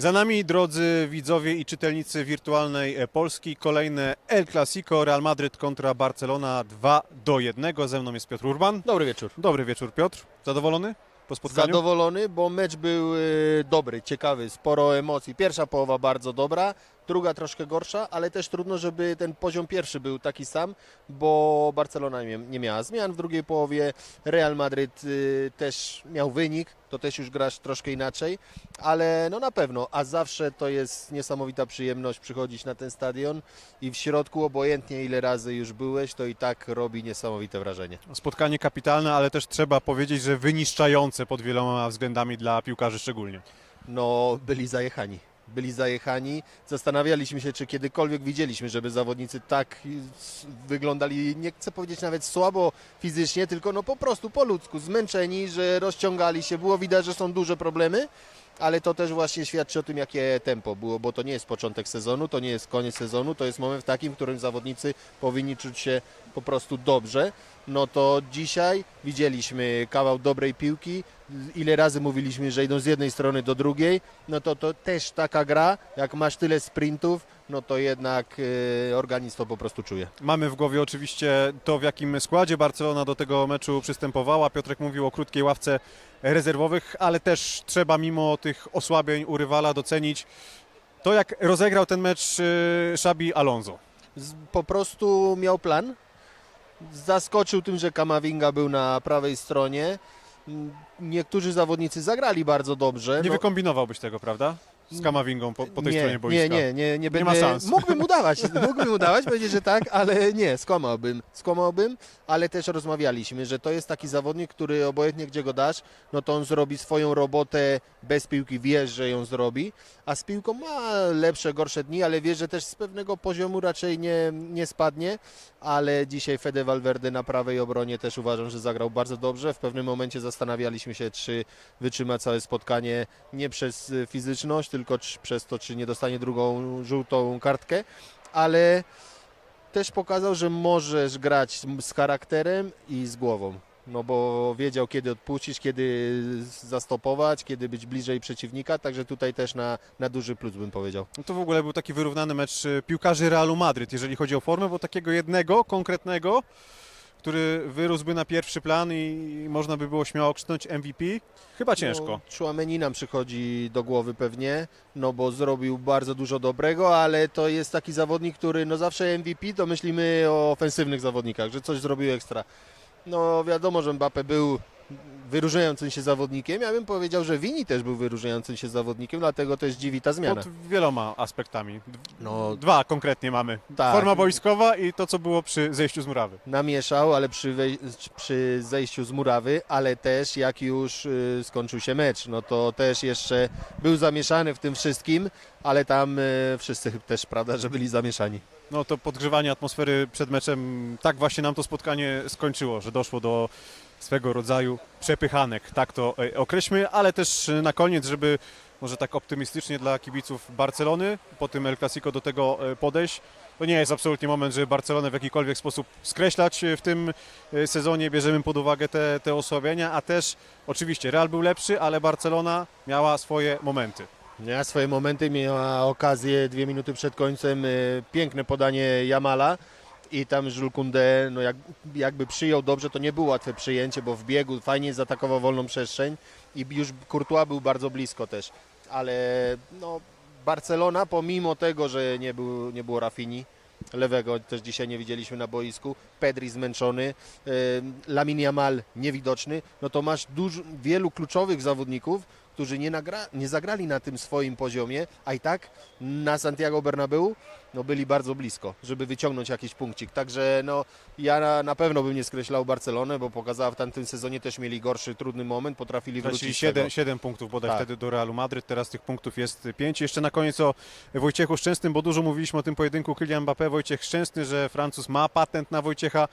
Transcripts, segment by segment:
Za nami, drodzy widzowie i czytelnicy wirtualnej e, Polski, kolejne El Clasico, Real Madryt kontra Barcelona 2 do 1. Ze mną jest Piotr Urban. Dobry wieczór. Dobry wieczór, Piotr. Zadowolony po spotkaniu? Zadowolony, bo mecz był y, dobry, ciekawy, sporo emocji. Pierwsza połowa bardzo dobra, druga troszkę gorsza, ale też trudno, żeby ten poziom pierwszy był taki sam, bo Barcelona nie, nie miała zmian w drugiej połowie, Real Madryt y, też miał wynik, to też już grasz troszkę inaczej, ale no na pewno, a zawsze to jest niesamowita przyjemność przychodzić na ten stadion i w środku obojętnie ile razy już byłeś, to i tak robi niesamowite wrażenie. Spotkanie kapitalne, ale też trzeba powiedzieć, że wyniszczające pod wieloma względami dla piłkarzy szczególnie. no byli zajechani. Byli zajechani. Zastanawialiśmy się, czy kiedykolwiek widzieliśmy, żeby zawodnicy tak wyglądali, nie chcę powiedzieć nawet słabo fizycznie, tylko no po prostu po ludzku, zmęczeni, że rozciągali się. Było widać, że są duże problemy, ale to też właśnie świadczy o tym, jakie tempo było, bo to nie jest początek sezonu, to nie jest koniec sezonu, to jest moment w takim, w którym zawodnicy powinni czuć się po prostu dobrze. No to dzisiaj widzieliśmy kawał dobrej piłki, ile razy mówiliśmy, że idą z jednej strony do drugiej, no to to też taka gra, jak masz tyle sprintów, no to jednak e, organizm to po prostu czuje. Mamy w głowie oczywiście to, w jakim składzie Barcelona do tego meczu przystępowała. Piotrek mówił o krótkiej ławce rezerwowych, ale też trzeba mimo tych osłabień u rywala docenić to, jak rozegrał ten mecz y, Xabi Alonso. Po prostu miał plan, zaskoczył tym, że Kamavinga był na prawej stronie. Niektórzy zawodnicy zagrali bardzo dobrze. Nie no- wykombinowałbyś tego, prawda? Z Kamawingą po, po tej nie, stronie boiska. Nie, nie, nie, nie będę. ma szans. Mógłbym udawać, mógłbym udawać, powiedzieć, że tak, ale nie, skłamałbym. Skłamałbym, ale też rozmawialiśmy, że to jest taki zawodnik, który obojętnie gdzie go dasz, no to on zrobi swoją robotę bez piłki, wiesz, że ją zrobi, a z piłką ma lepsze, gorsze dni, ale wiesz, że też z pewnego poziomu raczej nie, nie spadnie, ale dzisiaj Fede Valverde na prawej obronie też uważam, że zagrał bardzo dobrze. W pewnym momencie zastanawialiśmy się, czy wytrzyma całe spotkanie nie przez fizyczność, tylko przez to, czy nie dostanie drugą żółtą kartkę, ale też pokazał, że możesz grać z charakterem i z głową. No bo wiedział, kiedy odpuścić, kiedy zastopować, kiedy być bliżej przeciwnika, także tutaj też na, na duży plus bym powiedział. No to w ogóle był taki wyrównany mecz y, piłkarzy Realu Madryt, jeżeli chodzi o formę, bo takiego jednego konkretnego, który wyrósłby na pierwszy plan i można by było śmiało krzyknąć MVP, chyba ciężko. No, Chouameni nam przychodzi do głowy pewnie, no bo zrobił bardzo dużo dobrego, ale to jest taki zawodnik, który no zawsze MVP to myślimy o ofensywnych zawodnikach, że coś zrobił ekstra. No wiadomo, że Mbappe był wyróżniającym się zawodnikiem. Ja bym powiedział, że Vini też był wyróżniającym się zawodnikiem, dlatego też dziwi ta zmiana. Pod wieloma aspektami. No Dwa konkretnie mamy. tak, Forma boiskowa i to, co było przy zejściu z murawy. namieszał, ale przy, przy zejściu z murawy, ale też jak już y, skończył się mecz, no to też jeszcze był zamieszany w tym wszystkim, ale tam y, wszyscy też, prawda, że byli zamieszani. No to podgrzewanie atmosfery przed meczem, tak właśnie nam to spotkanie skończyło, że doszło do swego rodzaju przepychanek, tak to e, określmy, ale też e, na koniec, żeby może tak optymistycznie dla kibiców Barcelony po tym El Clasico do tego e, podejść. To nie jest absolutnie moment, żeby Barcelonę w jakikolwiek sposób skreślać w tym sezonie. Bierzemy pod uwagę te, te osłabienia, a też oczywiście Real był lepszy, ale Barcelona miała swoje momenty. Miała swoje momenty, miała okazję dwie minuty przed końcem, piękne podanie Jamala i tam Jules Koundé, no jak, jakby przyjął dobrze, to nie było łatwe przyjęcie, bo w biegu fajnie zaatakował wolną przestrzeń i już Courtois był bardzo blisko też, ale no Barcelona pomimo tego, że nie, był, nie było Rafini, lewego też dzisiaj nie widzieliśmy na boisku, Pedri zmęczony, Lamin Jamal niewidoczny, no to masz dużo, wielu kluczowych zawodników, którzy nie, nagra, nie zagrali na tym swoim poziomie, a i tak na Santiago Bernabeu no byli bardzo blisko, żeby wyciągnąć jakiś punkcik. Także no, ja na, na pewno bym nie skreślał Barcelonę, bo pokazała w tamtym sezonie też mieli gorszy, trudny moment, potrafili Tracili wrócić z 7, tego. 7 punktów bodaj Tak. wtedy do Realu Madryt, teraz tych punktów jest 5. Jeszcze na koniec o Wojciechu Szczęsnym, bo dużo mówiliśmy o tym pojedynku Kylian Mbappé, Wojciech Szczęsny, że Francuz ma patent na Wojciecha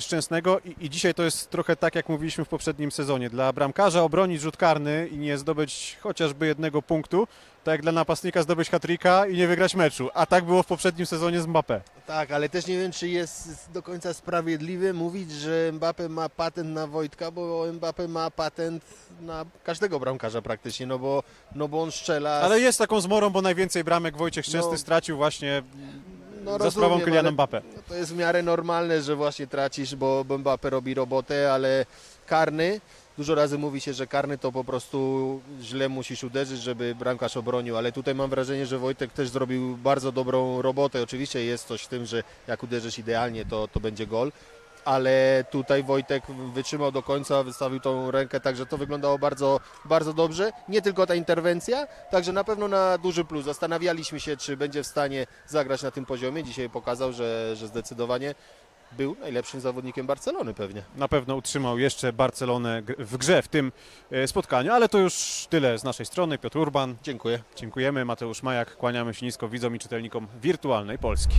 Szczęsnego i, i dzisiaj to jest trochę tak, jak mówiliśmy w poprzednim sezonie. Dla bramkarza obronić rzut karny i nie zdobyć chociażby jednego punktu, tak jak dla napastnika zdobyć hat-tricka i nie wygrać meczu, a tak było w poprzednim sezonie z Mbappé. Tak, ale też nie wiem, czy jest do końca sprawiedliwe mówić, że Mbappe ma patent na Wojtka, bo Mbappe ma patent na każdego bramkarza praktycznie, no bo, no bo on strzela... Ale jest taką zmorą, bo najwięcej bramek Wojciech Szczęsny No, stracił właśnie no za sprawą rozumiem, Kyliana ale Mbappé. No to jest w miarę normalne, że właśnie tracisz, bo, bo Mbappe robi robotę, ale karny, dużo razy mówi się, że karny to po prostu źle musisz uderzyć, żeby bramkarz obronił, ale tutaj mam wrażenie, że Wojtek też zrobił bardzo dobrą robotę. Oczywiście jest coś w tym, że jak uderzysz idealnie, to, to będzie gol. Ale tutaj Wojtek wytrzymał do końca, wystawił tą rękę, także to wyglądało bardzo, bardzo dobrze. Nie tylko ta interwencja, także na pewno na duży plus. Zastanawialiśmy się, czy będzie w stanie zagrać na tym poziomie. Dzisiaj pokazał, że, że zdecydowanie był najlepszym zawodnikiem Barcelony pewnie. Na pewno utrzymał jeszcze Barcelonę w grze w tym e, spotkaniu, ale to już tyle z naszej strony. Piotr Urban, Dziękuję. dziękujemy. Mateusz Majak, kłaniamy się nisko widzom i czytelnikom wirtualnej Polski.